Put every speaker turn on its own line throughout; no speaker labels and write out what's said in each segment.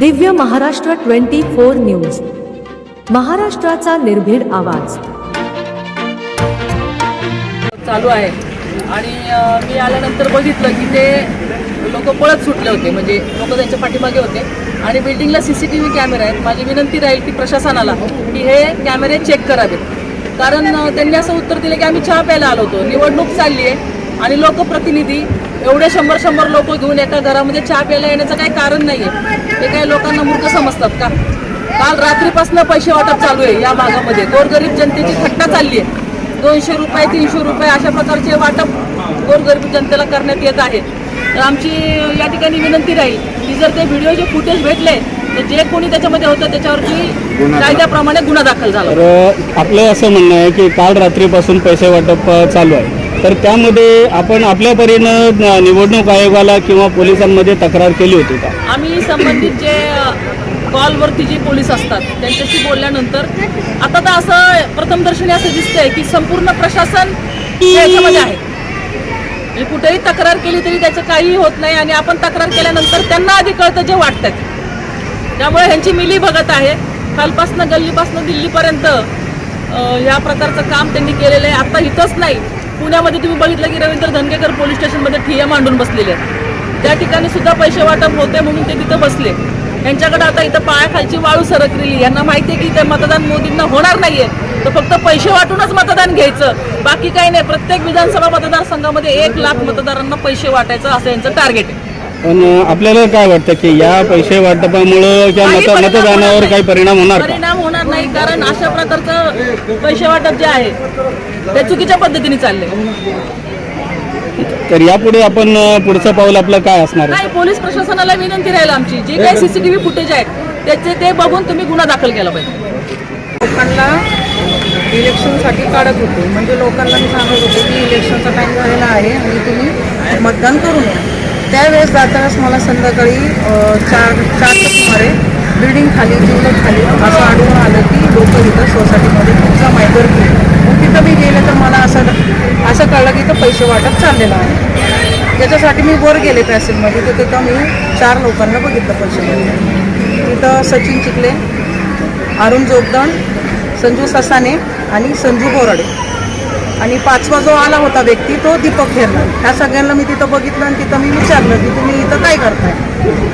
Divya Maharashtra twenty four news. महाराष्ट्राचा निर्भीड आवाज.
चालू आहे. आणि मी आल्यानंतर बघितलं की ते लोक पळत सुटले होते. म्हणजे लोक त्यांच्या पाठीमागे होते. आणि बिल्डिंगला C C T V camera आहेत. माझी विनंती राहील की प्रशासनाला की हे कॅमेरे चेक करावेत. कारण त्यांनी असं उत्तर दिलं की आम्ही चहा प्यायला आलो होतो. निवडणूक चालली आहे. आणि लोकप्रतिनिधी एवढे शंभर शंभर लोक घेऊन एका घरामध्ये चहा प्यायला येण्याचं काही कारण नाही आहे ते काही लोकांना मूर्ख समजतात का? काल रात्रीपासून पैसे वाटप चालू आहे या भागामध्ये. गोरगरीब जनतेची थट्टा चालली आहे. दोनशे रुपये तीनशे रुपये अशा प्रकारचे वाटप गोरगरीब जनतेला करण्यात येत आहे. तर आमची या ठिकाणी विनंती राहील की जर ते व्हिडिओचे फुटेज भेटले तर जे कोणी त्याच्यामध्ये होतं त्याच्यावरती कायद्याप्रमाणे गुन्हा दाखल झाला.
तर आपलं असं म्हणणं आहे की काल रात्रीपासून पैसे वाटप चालू आहे. तर त्यामध्ये आपण आपल्या परीनं निवडणूक आयोगाला किंवा पोलिसांमध्ये तक्रार केली होती का?
आम्ही संबंधित जे कॉलवरती जे पोलीस असतात त्यांच्याशी बोलल्यानंतर आता तर असं प्रथमदर्शनी असं दिसतंय की संपूर्ण प्रशासन याच्यामध्ये आहे. म्हणजे कुठेही तक्रार केली तरी त्याचं काहीही होत नाही आणि आपण तक्रार केल्यानंतर त्यांना आधी कळतं जे वाटतात त्यामुळे ह्यांची मिली भगत आहे. कालपासनं गल्लीपासनं दिल्लीपर्यंत या प्रकारचं काम त्यांनी केलेलं आहे. आता इथंच नाही. पुण्यामध्ये तुम्ही बघितलं की रवींद्र धनगेकर पोलीस स्टेशनमध्ये ठिया मांडून बसलेले आहेत. त्या ठिकाणी सुद्धा पैसे वाटप होते म्हणून ते तिथं बसले. यांच्याकडे आता इथं पायाखालची वाळू सरकलेली यांना माहिती आहे की ते मतदान मोदींना होणार नाहीये. तर फक्त पैसे वाटूनच मतदान घ्यायचं. बाकी काही नाही. प्रत्येक विधानसभा मतदारसंघामध्ये एक लाख मतदारांना पैसे वाटायचं असं यांचं टार्गेट आहे.
पण आपल्याला काय वाटतं की या पैसे वाटपामुळं किंवा
काही
मत
परिणाम होणार
मतदानावर
नाही.
काही परिणाम होणार का?
परिणाम होणार नाही कारण अशा प्रकारचं पैसे वाटप जे आहे ते चुकीच्या पद्धतीने चालले
तर यापुढे आपण अ, पुढचं पाऊल आपलं काय असणार आहे?
नाही पोलीस प्रशासनाला विनंती राहील आमची. जे काही सीसीटीव्ही फुटेज आहेत त्याचे ते बघून तुम्ही गुन्हा दाखल केला पाहिजे.
लोकांना इलेक्शनसाठी काढत होते. म्हणजे लोकांना मी सांगत होते की इलेक्शनचा टाईम झालेला आहे आणि तुम्ही मतदान करून या. त्यावेळेस जातानाच मला संध्याकाळी चार चारच्या सुमारे बिल्डिंग खाली जिवलं खाली असं आढळून आलं की लोक इथं सोसायटीमध्ये खूप जमा गर्दी मग तिथं मी गेले तर मला असं असं कळलं की इथं पैसे वाटप चाललेलं आहे. त्याच्यासाठी मी वर गेले पॅसेजमध्ये तर तिथं मी चार लोकांना बघितलं पैसे तिथं सचिन चिखले अरुण जोगदण संजू ससाने आणि संजू बोराडे. आणि पाचवा जो आला होता व्यक्ती तो दीपक खेरला ह्या सगळ्यांना मी तिथं बघितलं आणि तिथं मी विचारलं की तुम्ही इथं काय करताय?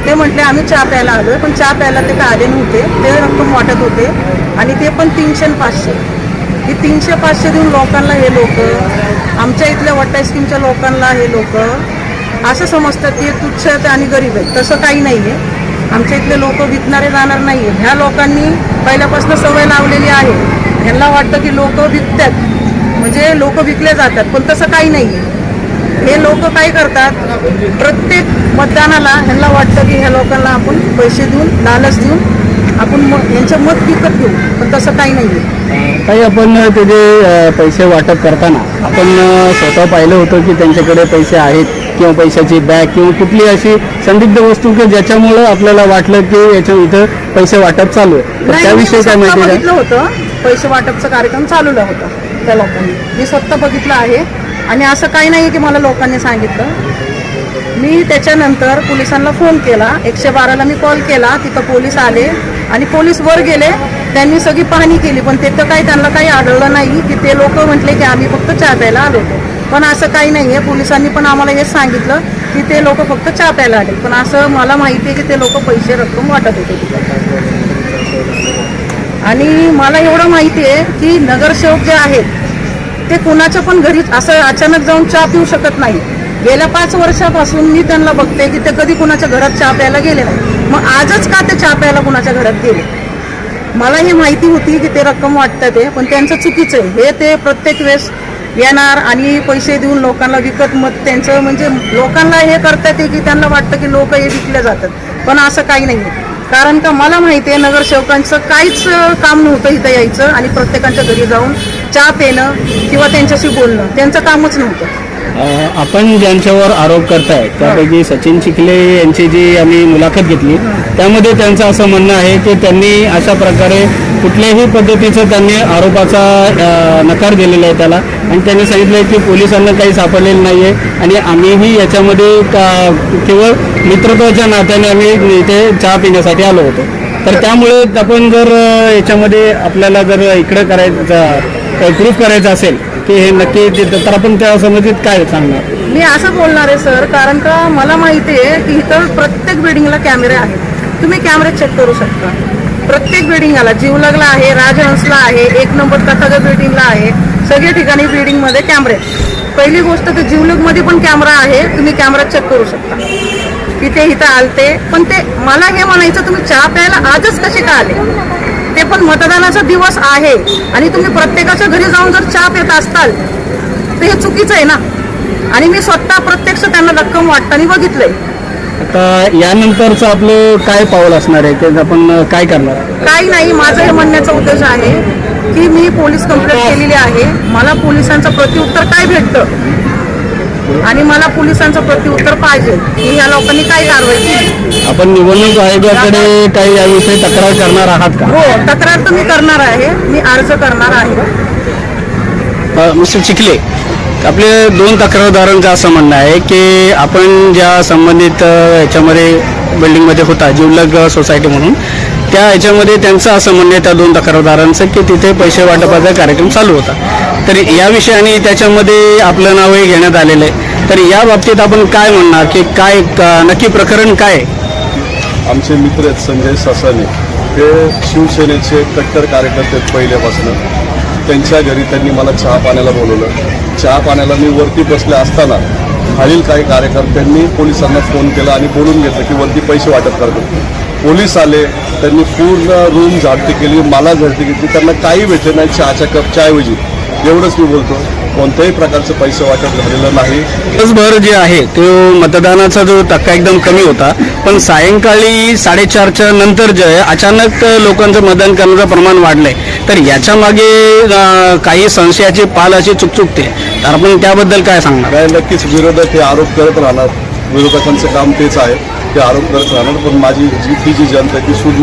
ते म्हटले आम्ही चहा प्यायला आलोय पण चहा प्यायला ते काय आले नव्हते. ते रक्कम वाटत होते आणि ते पण तीनशे पाचशे. ही तीनशे पाचशे देऊन लोकांना हे लोक आमच्या इथल्या वट्टा स्कीमच्या लोकांना हे लोक असं समजतात की तुच्छ आहेत आणि गरीब आहेत. तसं काही नाही आहे आमच्या इथले लोक विकणारे जाणार नाही आहेत ह्या लोकांनी पहिल्यापासून सवय लावलेली आहे. ह्यांना वाटतं की लोक विकतात. म्हणजे लोक विकले जातात पण तसं काही नाही हे लोक काय करतात प्रत्येक मतदानाला ह्यांना वाटतं की ह्या लोकांना आपण पैसे देऊन लालच देऊन आपण मत यांचं मत विकत घेऊ पण तसं काही नाही आहे
काही आपण ते जे पैसे वाटप करताना आपण स्वतः पाहिलं होतं की त्यांच्याकडे पैसे आहेत किंवा पैशाची बॅग किंवा कुठली अशी संदिग्ध वस्तू की ज्याच्यामुळं आपल्याला वाटलं की याच्या इथं पैसे वाटप चालू आहे. त्याविषयी काय माहिती
होतं पैसे वाटपचा कार्यक्रम चालवला होता. त्या लोकांनी. मी स्वतः बघितलं आहे. आणि असं काही नाही की मला लोकांनी सांगितलं. मी त्याच्यानंतर पोलिसांना फोन केला. एकशे बाराला मी कॉल केला. तिथं पोलीस आले. आणि पोलीस वर गेले. त्यांनी सगळी पाहणी केली. पण तिथं काही त्यांना काही आढळलं नाही की ते लोक म्हटले की आम्ही फक्त चहा प्यायला आलो होतो. पण असं काही नाही आहे पोलिसांनी पण आम्हाला हेच सांगितलं की ते लोक फक्त चहा प्यायला आले. पण असं मला माहिती आहे की ते लोक पैसे रक्कम वाटत होते तिथं आणि मला एवढं माहिती आहे की नगरसेवक जे आहेत ते कुणाच्या पण घरी असं अचानक जाऊन चहा पिऊ शकत नाही. गेल्या पाच वर्षापासून मी त्यांना बघते की ते कधी कुणाच्या घरात चहा प्यायला गेले नाही. मग आजच का ते चहा प्यायला कुणाच्या घरात गेले? मला ही माहिती होती की ते रक्कम वाटतं ते पण त्यांचं चुकीचं आहे. हे ते प्रत्येक वेळेस येणार आणि पैसे देऊन लोकांना विकत मत त्यांचं म्हणजे लोकांना हे करतात ते की त्यांना वाटतं की लोक हे विकले जातात. पण असं काही नाही आहे. कारण का मला माहिती आहे नगरसेवकांचं काहीच काम नव्हतं इथं यायचं आणि प्रत्येकाच्या घरी जाऊन चहा पिणं किंवा त्यांच्याशी बोलणं त्यांचं कामच नव्हतं.
आपण ज्यांच्यावर आरोप करताय त्यापैकी सचिन चिखले यांची जी आम्ही मुलाखत घेतली त्यामध्ये त्यांचं असं म्हणणं आहे की त्यांनी अशा प्रकारे कुठल्याही पद्धतीचं त्यांनी आरोपाचा नकार दिलेला आहे त्याला. आणि त्यांनी सांगितलं आहे की पोलिसांना काही सापडलेलं नाही आहे आणि आम्हीही याच्यामध्ये का केवळ मित्रत्वाच्या नात्याने आम्ही इथे चहा पिण्यासाठी आलो होतो. तर त्यामुळे आपण जर याच्यामध्ये आपल्याला जर इकडं करायचं प्रूफ करायचं असेल की हे नक्की तर आपण त्या संबंधित काय सांगणार?
मी असं बोलणार आहे सर कारण का मला माहिती आहे की इथं प्रत्येक बिल्डिंगला कॅमेरे आहेत. तुम्ही कॅमेरे चेक करू शकता. प्रत्येक बिल्डिंगला जीवलगला आहे राजहंसला आहे एक नंबर तथागत बिल्डिंगला आहे. सगळ्या ठिकाणी बिल्डिंगमध्ये कॅमेरे आहेत. पहिली गोष्ट तर जीवलगमध्ये पण कॅमेरा आहे तुम्ही कॅमेरा चेक करू शकता. तिथे इथं आलते पण ते मला हे म्हणायचं तुम्ही चहा प्यायला आजच कसे का आले? ते पण मतदानाचा दिवस आहे आणि तुम्ही प्रत्येकाच्या घरी जाऊन जर चहा पित असताल तर हे चुकीचं आहे ना? आणि मी स्वतः प्रत्यक्ष त्यांना रक्कम वाटताना बघितलंय.
आता यानंतरचं आपलं काय पाऊल असणार आहे? ते आपण काय करणार?
काही नाही माझं हे म्हणण्याचा उद्देश आहे की मी पोलीस कंप्लेंट केलेली आहे. मला पोलिसांचं प्रत्युत्तर काय भेटतं? आणि मला पोलिसांचं प्रत्युत्तर पाहिजे. की या लोकांनी काय कारवाई केली?
आपण निवडणूक आयोगाकडे काही याविषयी तक्रार करणार आहात का?
हो तक्रार तर मी करणार आहे. मी अर्ज करणार आहे.
अ, मिस्टर चिखले आपले दोन तक्रारदारांचं असं म्हणणं आहे की आपण ज्या संबंधित याच्यामध्ये बिल्डिंगमध्ये होता जिवलग सोसायटी म्हणून त्या याच्यामध्ये त्यांचं असं म्हणणं आहे त्या दोन तक्रारदारांचं की तिथे पैसे वाटपाचा कार्यक्रम चालू होता. तर या विषयाने त्याच्यामध्ये आपलं नावही घेण्यात आलेलं आहे. तर या बाबतीत आपण काय म्हणणार की काय नक्की प्रकरण काय
आमचे मित्र आहेत संजय ससाने. ते शिवसेनेचे कट्टर कार्यकर्ते आहेत पहिल्यापासून. त्यांच्या घरी त्यांनी मला चहा पाण्याला बोलवलं. चहा पाण्याला मी वरती बसले असताना खालील काही कार्यकर्त्यांनी पोलिसांना फोन केला आणि बोलून घेतलं की वरती पैसे वाटप करतो. पोलीस आले त्यांनी पूर्ण रूम झाडती केली मला झडती घेतली त्यांना काही भेटले नाही चहाच्या कप ऐवजी. एवढंच मी बोलतो. कोणत्याही प्रकारचं पैसे वाटप झालेलं नाही.
दिवसभर जे आहे तो मतदानाचा जो टक्का एकदम कमी होता. पण सायंकाळी साडेचारच्या नंतर जे आहे अचानक लोकांचं मतदान करण्याचं प्रमाण वाढलंय. तर याच्या मागे काही संशयाची पाल अशी चुकचुकते. तर आपण त्याबद्दल काय सांगणार?
काय नक्कीच विरोधक हे आरोप करत राहणार. विरोधकांचं काम तेच आहे ते आरोप करत राहणार. पण माझी जी जी जनता ती सुज्ञ